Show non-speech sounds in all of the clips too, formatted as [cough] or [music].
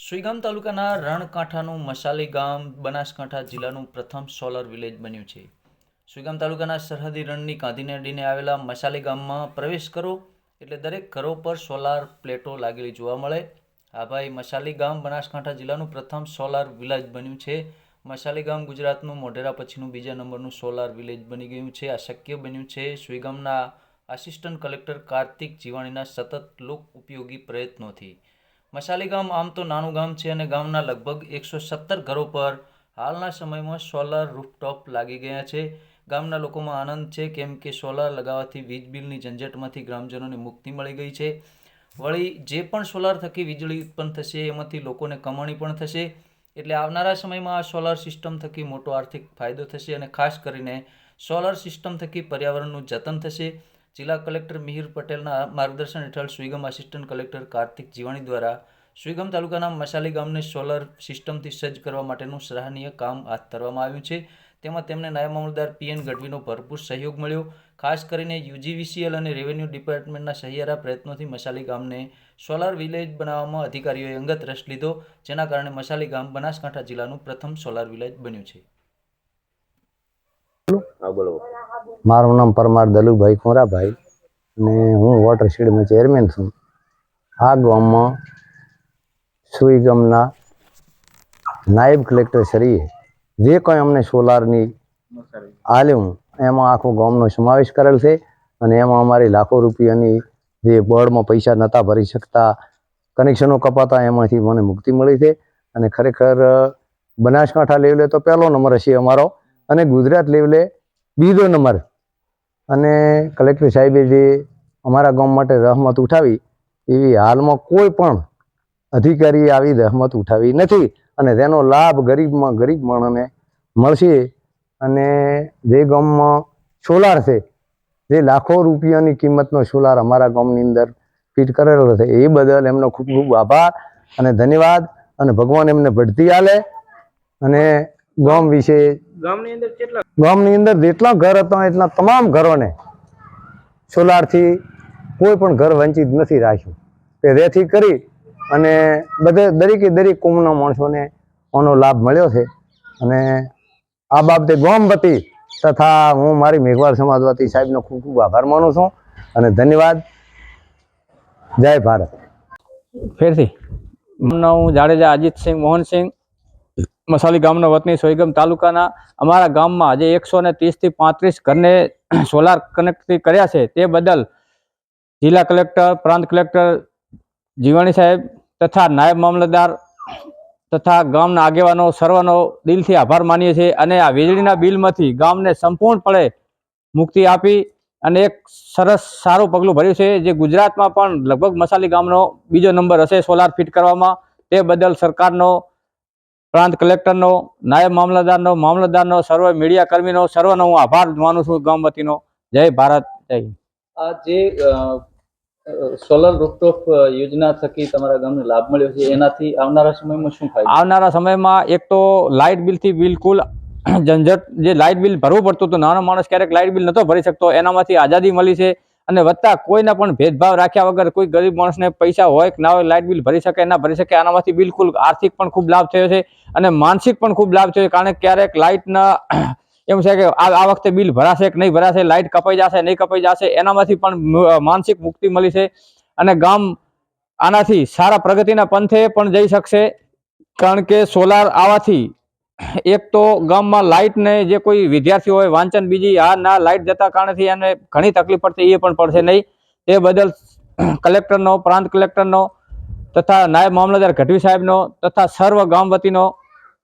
સુઈગામ તાલુકાના રણકાંઠાનું મસાલી ગામ, બનાસકાંઠા જિલ્લાનું પ્રથમ સોલર વિલેજ બન્યું છે. સુઈગામ તાલુકાના સરહદી રણની કાંધીને અડીને આવેલા મસાલી ગામમાં પ્રવેશ કરો એટલે દરેક ઘરો પર સોલાર પ્લેટો લાગેલી જોવા મળે. આ ભાઈ, મસાલી ગામ બનાસકાંઠા જિલ્લાનું પ્રથમ સોલાર વિલેજ બન્યું છે. મસાલી ગામ ગુજરાતનું મોઢેરા પછીનું બીજા નંબરનું સોલાર વિલેજ બની ગયું છે. આ શક્ય બન્યું છે સુઈગામના આસિસ્ટન્ટ કલેક્ટર કાર્તિક જીવાણીના સતત લોક ઉપયોગી પ્રયત્નોથી. મસાલી ગામ આમ તો નાનું ગામ છે અને ગામના લગભગ એકસો સત્તર ઘરો પર હાલના સમયમાં સોલાર રૂફટોપ લાગી ગયા છે. ગામના લોકોમાં આનંદ છે કેમ કે સોલાર લગાવવાથી વીજ બિલની ઝંઝટમાંથી ગ્રામજનોને મુક્તિ મળી ગઈ છે. વળી જે પણ સોલાર થકી વીજળી ઉત્પન્ન થશે એમાંથી લોકોને કમાણી પણ થશે. એટલે આવનારા સમયમાં આ સોલાર સિસ્ટમ થકી મોટો આર્થિક ફાયદો થશે અને ખાસ કરીને સોલાર સિસ્ટમ થકી પર્યાવરણનું જતન થશે. જિલ્લા કલેક્ટર મિહિર પટેલના માર્ગદર્શન હેઠળ સુઈગમ આસિસ્ટન્ટ કલેક્ટર કાર્તિક જીવાણી દ્વારા સુઈગમ તાલુકાના મસાલી ગામને સોલર સિસ્ટમથી સજ્જ કરવા માટેનું સરાહનીય કામ હાથ ધરવામાં આવ્યું છે. તેમાં તેમને નાયબ મામલતદાર પીએન ગઢવીનો ભરપૂર સહયોગ મળ્યો. ખાસ કરીને યુજીવીસીએલ અને રેવન્યુ ડિપાર્ટમેન્ટના સહિયારા પ્રયત્નોથી મસાલી ગામને સોલાર વિલેજ બનાવવામાં અધિકારીઓએ અંગત રસ લીધો, જેના કારણે મસાલી ગામ બનાસકાંઠા જિલ્લાનું પ્રથમ સોલાર વિલેજ બન્યું છે. બોલો. મારું નામ પરમાર દલુભાઈ ખોરાભાઈ અને હું વોટરશેડમાં ચેરમેન છું. આ ગામમાં સુઈ ગામના નાયબ કલેક્ટર શ્રીએ જે કંઈ અમને સોલારની આલ્યું એમાં આખો ગામનો સમાવેશ કરેલ છે અને એમાં અમારી લાખો રૂપિયાની જે બોર્ડમાં પૈસા નહોતા ભરી શકતા કનેક્શનો કપાતા, એમાંથી મને મુક્તિ મળી છે. અને ખરેખર, બનાસકાંઠા લેવલે તો પહેલો નંબર હશે અમારો અને ગુજરાત લેવલે બીજો નંબર. અને કલેક્ટર સાહેબે જે અમારા ગામ માટે રહેમત ઉઠાવી એવી હાલમાં કોઈ પણ અધિકારીએ આવી રહેમત ઉઠાવી નથી અને તેનો લાભ ગરીબમાં ગરીબ માણસને મળશે. અને જે ગામમાં સોલાર છે, જે લાખો રૂપિયાની કિંમતનો સોલાર અમારા ગામની અંદર ફિટ કરેલો છે, એ બદલ એમનો ખૂબ ખૂબ આભાર અને ધન્યવાદ. અને ભગવાન એમને બઢતી આલે. અને ગામ વિશે ગામની અંદર કેટલા ગામની અંદર જેટલા ઘર હતા એટલા તમામ ઘરોને સોલારથી કોઈ પણ ઘર વંચિત નથી રાખ્યું. તે રેથી કરી અને બધે દરેકે દરેક કોમના માણસોને આનો લાભ મળ્યો છે. અને આ બાબતે ગામ વતી તથા હું મારી મેઘવાળ સમાજ વતી સાહેબનો ખૂબ ખૂબ આભાર માનું છું અને ધન્યવાદ. જય ભારત. ફેરથી. મારું નામ જાડેજા અજીતસિંહ મોહનસિંહ. મસાલી ગામનો વતની સોયગમ તાલુકાના અમારા ગામમાં આજે એકસો ને ત્રીસથી પાંત્રીસ ઘરને [clears throat] સોલાર કનેક્ટ કર્યા છે. તે બદલ જિલ્લા કલેક્ટર, પ્રાંત કલેક્ટર જીવાણી સાહેબ તથા નાયબ મામલતદાર તથા ગામના આગેવાનો સર્વનો દિલથી આભાર માનીએ છીએ અને આ વીજળીના બિલમાંથી ગામને સંપૂર્ણપણે મુક્તિ આપી અને એક સરસ સારું પગલું ભર્યું છે જે ગુજરાતમાં પણ લગભગ મસાલી ગામનો બીજો નંબર હશે સોલાર ફિટ કરવામાં. તે બદલ સરકારનો પ્રાંત કલેક્ટરનો નાયબ મામલતદારનો મામલતદારનો સર્વ મીડિયા કર્મીનો સર્વનો હું આભાર માનું છું ગામ વતીનો જય ભારત જય આ જે સોલર રૂફટોપ યોજના થકી તમારા ગામને લાભ મળ્યો છે એનાથી આવનારા સમયમાં શું ફાયદો? આવનારા સમયમાં એક તો લાઇટ બિલથી બિલકુલ ઝંઝટ જે લાઇટ બિલ ભરવું પડતું હતું નાનો માણસ ક્યારેક લાઇટ બિલ નહોતો ભરી શકતો એનામાંથી આઝાદી મળી છે. અને વત્તા કોઈના પણ ભેદભાવ રાખ્યા વગર કોઈ ગરીબ માણસને પૈસા હોય કે ના હોય, લાઇટ બિલ ભરી શકે, ના ભરી શકે, આનામાંથી બિલકુલ આર્થિક પણ ખૂબ લાભ થયો છે અને માનસિક પણ ખૂબ લાભ થયો છે. કારણ કે ક્યારેક લાઇટના [clears throat] એમ છે કે આ વખતે બિલ ભરાશે કે નહીં ભરાશે, લાઇટ કપાઈ જશે, નહીં કપાઈ જશે, એનામાંથી પણ માનસિક મુક્તિ મળી છે અને ગામ આનાથી સારા પ્રગતિના પંથે પણ જઈ શકશે. કારણ કે સોલાર આવવાથી એક તો ગામમાં લાઇટ ને જે કોઈ વિદ્યાર્થી હોય, વાંચન બીજી, આ ના લાઇટ જતા કારણેથી એને ઘણી તકલીફ પડશે એ પણ પડશે નહીં. તે બદલ [clears throat] કલેક્ટરનો, પ્રાંત કલેક્ટરનો તથા નાયબ મામલતદાર ગઢવી સાહેબનો તથા સર્વ ગામ વતીનો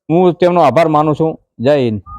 હું તેમનો આભાર માનું છું. જય હિન્દ.